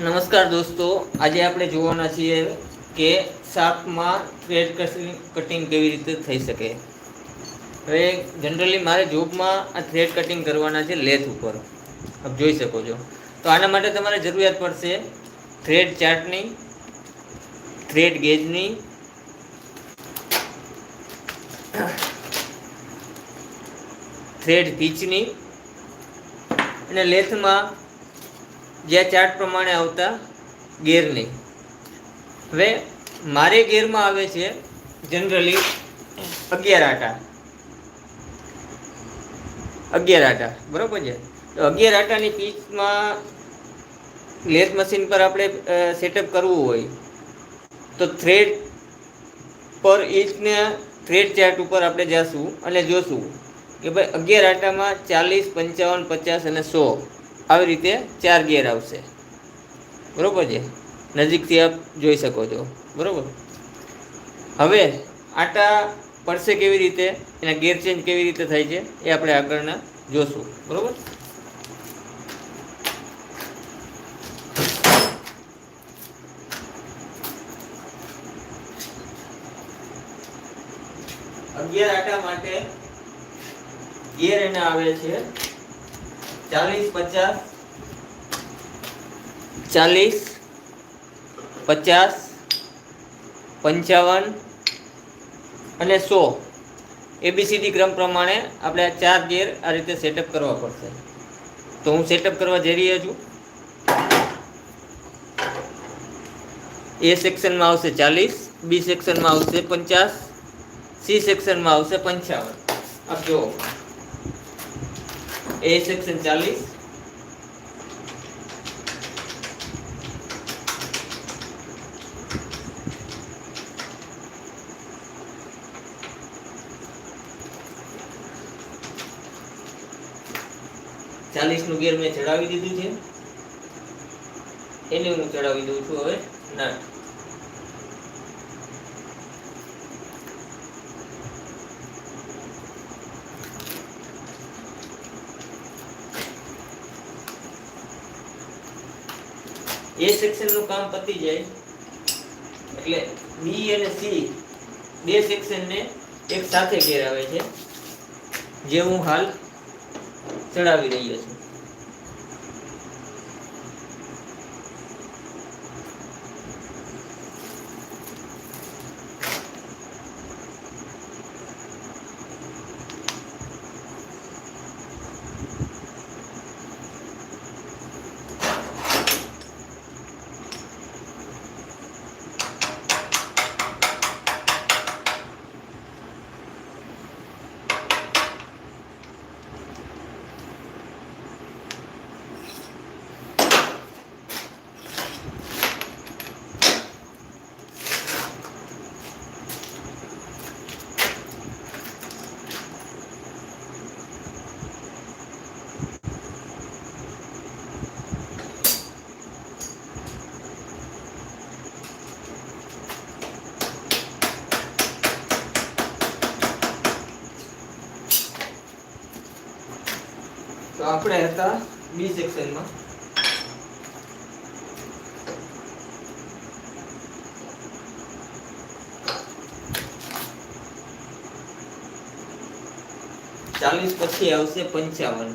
નમસ્કાર દોસ્તો, આજે આપણે જોવાના છીએ કે શાકમાં થ્રેડ કટિંગ કેવી રીતે થઈ શકે. હવે જનરલી મારે જોબમાં આ થ્રેડ કટિંગ કરવાના છે લેથ ઉપર. આપ જોઈ શકો છો. તો આના માટે તમારે જરૂરિયાત પડશે થ્રેડ ચાર્ટની, થ્રેડ ગેજની, થ્રેડ પીચની અને લેથમાં જે ચાર્ટ પ્રમાણે આવતા ગેરની. હવે મારે ગેરમાં આવે છે જનરલી અગિયાર આટા. અગિયાર આટા, બરોબર છે? તો અગિયાર આટાની પીચમાં લેસ મશીન પર આપણે સેટઅપ કરવું હોય, તો થ્રેડ પર ઇંચને થ્રેડ ચાર્ટ ઉપર આપણે જઈશું અને જોશું કે ભાઈ અગિયાર આટામાં ચાલીસ, પંચાવન, પચાસ અને સો. આવી રીતે ચાર ગિયર આવશે. બરોબર છે? નજીકથી આપ જોઈ શકો છો. બરોબર? હવે આટા પડશે કેવી રીતે? એના ગેર ચેન્જ કેવી રીતે થાય છે? એ આપણે આગળના જોશું. બરાબર? અગિયાર આટા માટે ગેર એના આવે છે. ચાલીસ, પચાસ ચાલીસ, પચાસ, પંચાવન અને સો. એબીસીડી ક્રમ પ્રમાણે આપણે આ ચાર ગેર આ રીતે સેટઅપ કરવા પડશે. તો હું સેટઅપ કરવા જઈ રહ્યો છું. એ સેક્શનમાં આવશે ચાલીસ બી સેક્શનમાં આવશે પચાસ સી સેક્શનમાં આવશે પંચાવન. આપ જુઓ. એ સેક્શન ચાલીસ ચાલીસનું ગેર મેં ચડાવી દીધું છે. એને હું ચડાવી દઉં છું હવે. ના. એ સેક્શનનું કામ પતી જાય. એટલે બી અને સી બે સેક્શન ને એક સાથે ઘેરાવે છે. જે હું હાલ ચડાવી રહ્યો છું તો આપણે હતા બી સેક્શનમાં ચાલીસ પછી આવશે પંચાવન.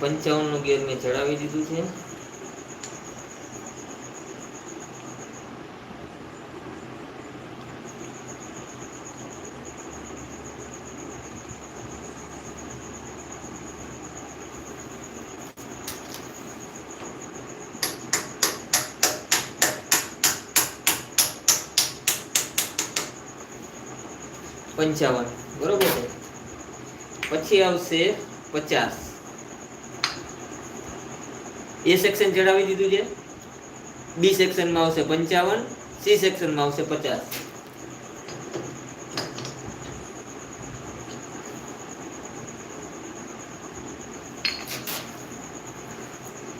પંચાવનનું ગેર મેં ચડાવી દીધું છે. પંચાવન. બરોબર છે? પછી આવશે પચાસ. એ સેક્શન ચડાવી દીધું છે? બી સેક્શનમાં આવશે પંચાવન સી સેક્શનમાં આવશે પચાસ.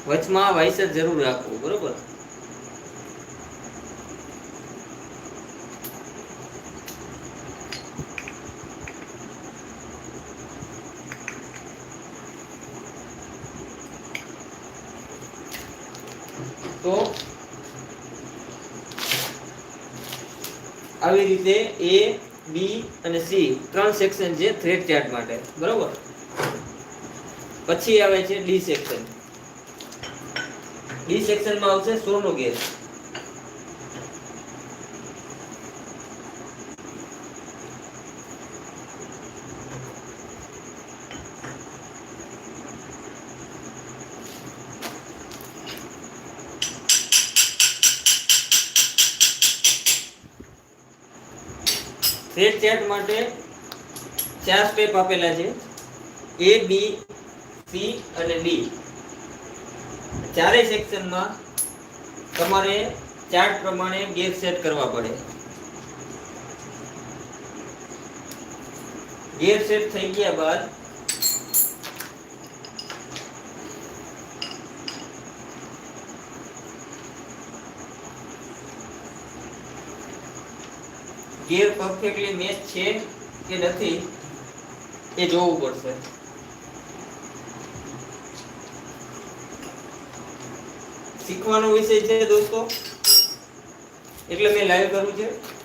વચમાં વાઇસર જરૂર રાખવું, બરોબર? તો આવી રીતે એ બી અને સી ત્રણ સેક્શન છે થ્રેડ ચાર્ટ માટે. બરોબર? પછી આવે છે ડી સેક્શન ડી સેક્શનમાં આવશે સોનો ગેસ ચાર સ્ટેપ આપેલા છે. એ બી સી અને ડી ચારેય સેક્શનમાં તમારે ચાર્ટ પ્રમાણે ગેર સેટ કરવા પડે. ગેર સેટ થઈ ગયા બાદ ગેર પરફેક્ટલી મેચ છે કે નથી એ જોવું પડશે. શીખવાનો વિષય છે દોસ્તો. એટલે મેં લાઈવ કરું છે.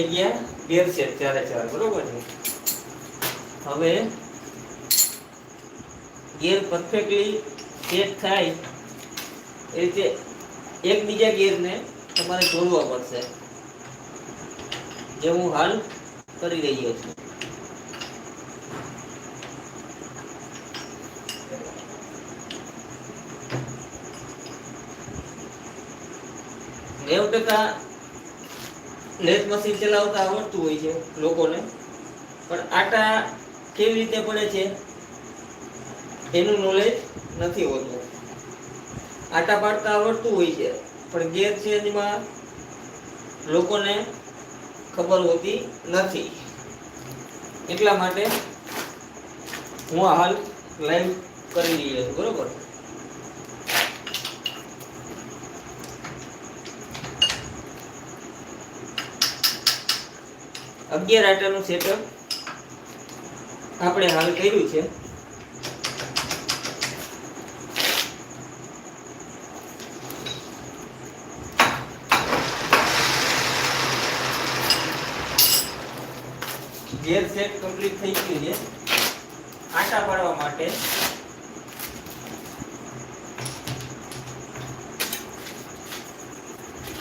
થઈ ગયા ગેર છે ચારે ચાર, બરોબર છે? હવે ગેર પરફેક્ટલી સેટ થાય એ રીતે એકબીજા ગેરને તમારે જોડવા પડશે. જે હું હાલ કરી રહ્યો છું. નેવું ટકા લેથ મશીન ચલાવતા આવડતું હોય છે લોકોને. પણ આટા કેવી રીતે પડે છે એનું નોલેજ નથી હોતું. આટા પાડતા આવડતું હોય છે, પણ ગેર છે એમાં લોકોને ખબર હોતી નથી. એટલા માટે હું હાલ લાઈવ કરી રહ્યો છું, બરોબર? અગિયાર આટાનું સેટઅપ આપણે હાલ કર્યું છે. ગેર સેટ કમ્પ્લીટ થઈ ગયું છે. આટા પાડવા માટે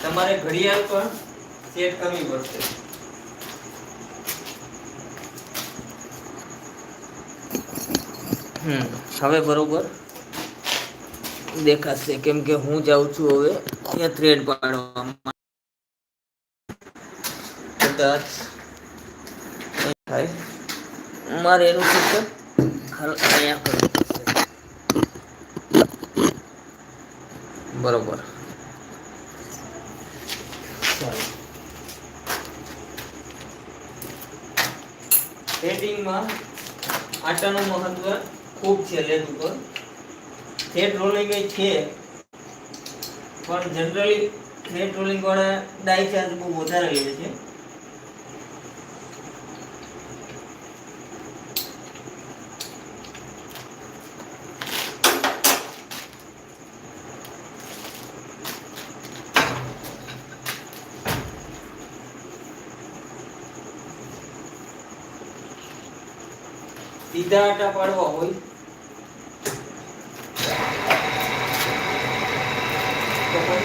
તમારે ઘડિયાળ પણ સેટ કરવી પડશે. હમ. હવે બરોબર દેખાશે. કેમ કે હું જાઉં છું હવે ત્યાં થ્રેડ પાડવા કદાચ થાય. મારે એનું ચિત્ર હાલ અહીંયા કરવું બરોબર. થ્રેડિંગમાં આટાનું મહત્વ ખૂબ છે લેદ ઉપર થ્રેડ રોલિંગ છે. પણ જનરલી થ્રેડ રોલિંગ વાળા ડાય ચાર્જ બહુ વધારે લે છે. સીધા આટા પાડવા હોય.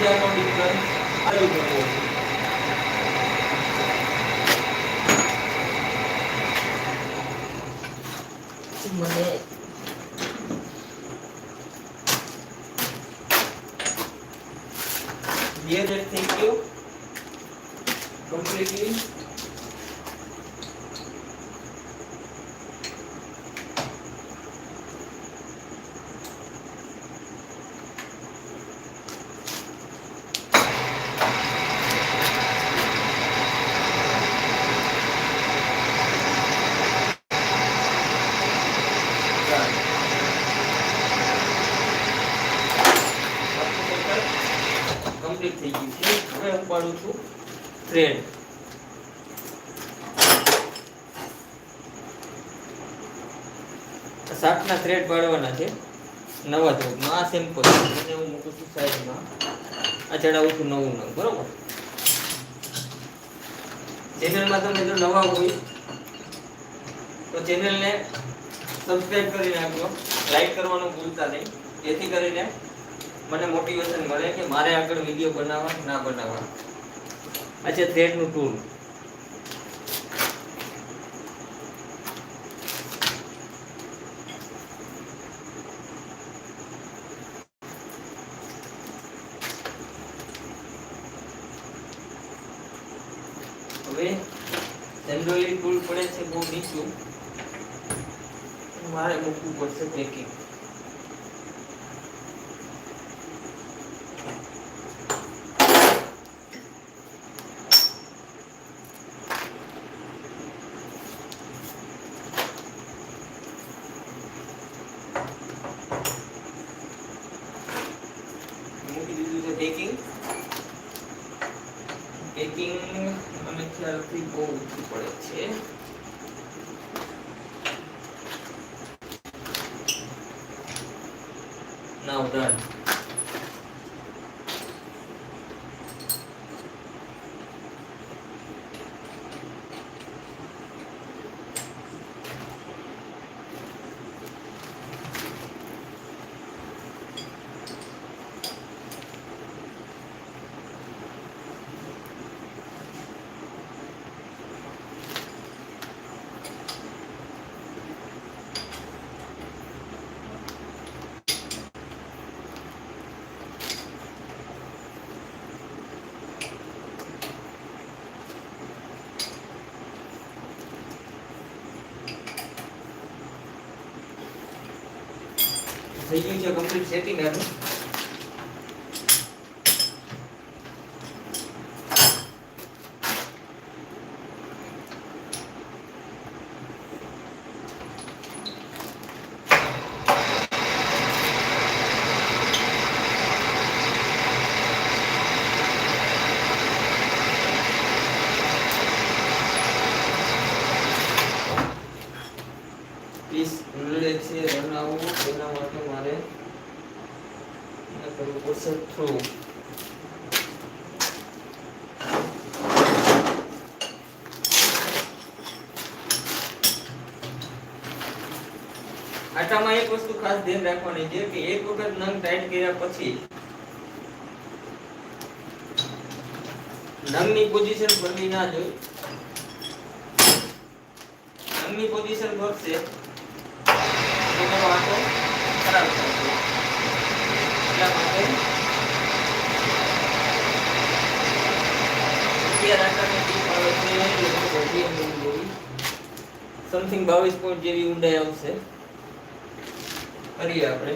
પંજાબનો ડિફરન્સ આવી મને બે હજાર થઈ ગયો કમ્પ્લીટલી કમ્પ્લીટ થઈ ગયું છે. હવે હું પાડું છું થ્રેડ સાતના થ્રેડ પાડવાના છે. નવા થ્રેડમાં આ સિમ્પલ એને હું મૂકું છું સાઈડમાં આ ચડાવું છું નવું નવું. બરોબર? ચેનલમાં તમે જો નવા હોય, તો ચેનલને સબસ્ક્રાઈબ કરી નાખજો લાઈક કરવાનું ભૂલતા નહીં. જેથી કરીને મને મોટિવેશન મળે કે મારે આગળ વીડિયો બનાવવા ના બનાવવા? અચ્છા થ્રેડનું ટૂલ હવે જનરલી ટૂલ પડે છે બહુ નીચું. મારે મૂકવું પડશે પેકિંગ 어떤 થઈ ગયું છે કમ્પ્લીટ સેટિંગ આનું પીસ ઉલ્લે છે બનાવવું તેના માટે મારે એને કરવું પડશે થ્રુ આટામાં એક વસ્તુ ખાસ ધ્યાન રાખવાની છે કે એક વખત નંગ ટાઈટ કર્યા પછી નંગની પોઝિશન બદલી ના જોઈ. નંગની પોઝિશન બદલશે તો તમારો આટો ખરાબ થશે. એટલા માટે સમથિંગ બાવીસ પોઈન્ટ જેવી ઊંડાઈ આવશે કરીએ આપણે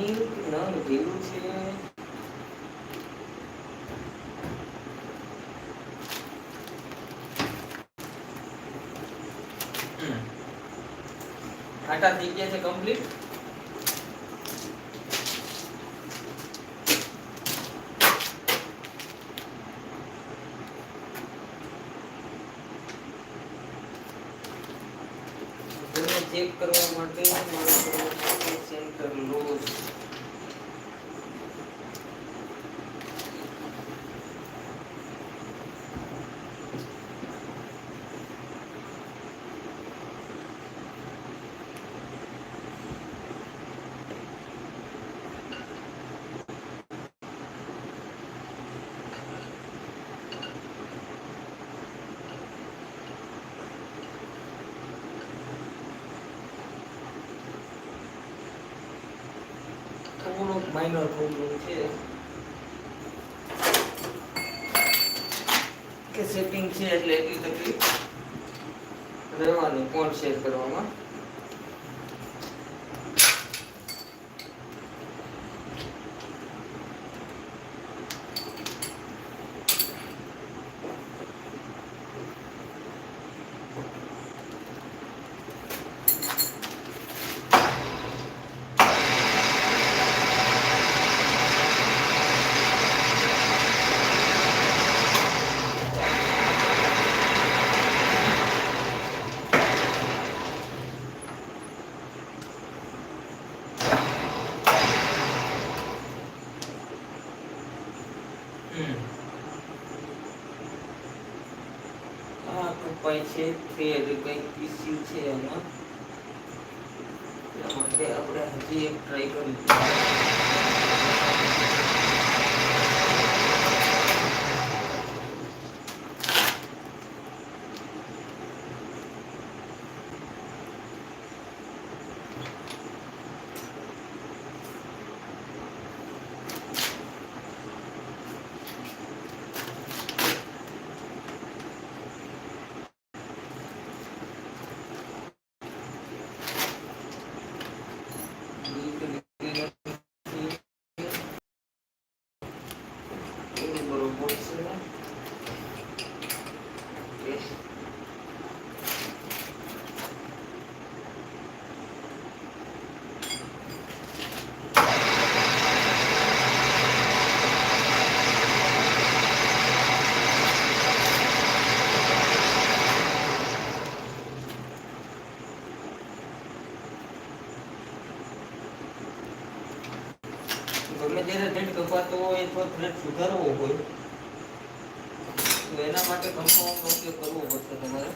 થિંક નળ જેવું છે. આટા થઈ ગયા છે કમ્પ્લીટ તેને ચેક કરવા માટે મારે કરવું છે સેન્ટર લોઝ થોડુંક માઇનર પ્રોબ્લેમ છે. કે સેટિંગ છે એટલે એટલી તકલીફ રહેવાની કોણ શેર કરવામાં હમ. આ કપાય છે તે કંઈક ઇસ્યુ છે એમાં? એટલા માટે આપણે હજી એક ટ્રાય કરી બરોબર છે ગમે ત્યારે થ્રેડ કપાતો અથવા સુધારવો હોય તો એના માટે કમ્પાઉન્ડનો ઉપયોગ કરવો પડશે તમારે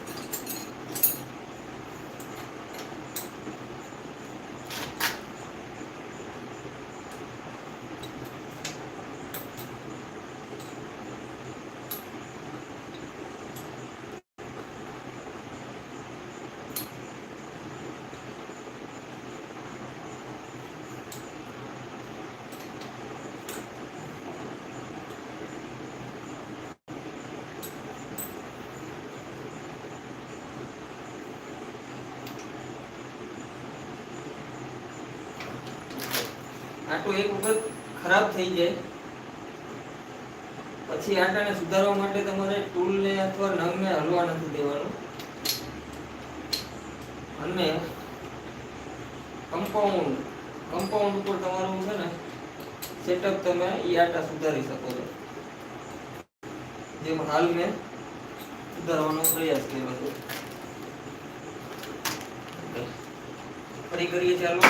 આટો એક વખત ખરાબ થઈ જાય. પછી આટાને સુધારવા માટે તમારે ટૂલને અથવા નંગને હલવા નથી દેવાનું. અને કમ્પાઉન્ડ કમ્પાઉન્ડ ઉપર તમારું છે ને સેટઅપ તમે એ આટા સુધારી શકો છો. જેમ હાલ મેં સુધારવાનો પ્રયાસ કર્યો છે. ફરી કરીએ ચાલો.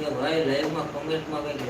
છે ભાઈ લાઈવમાં કમેન્ટમાં કંઈક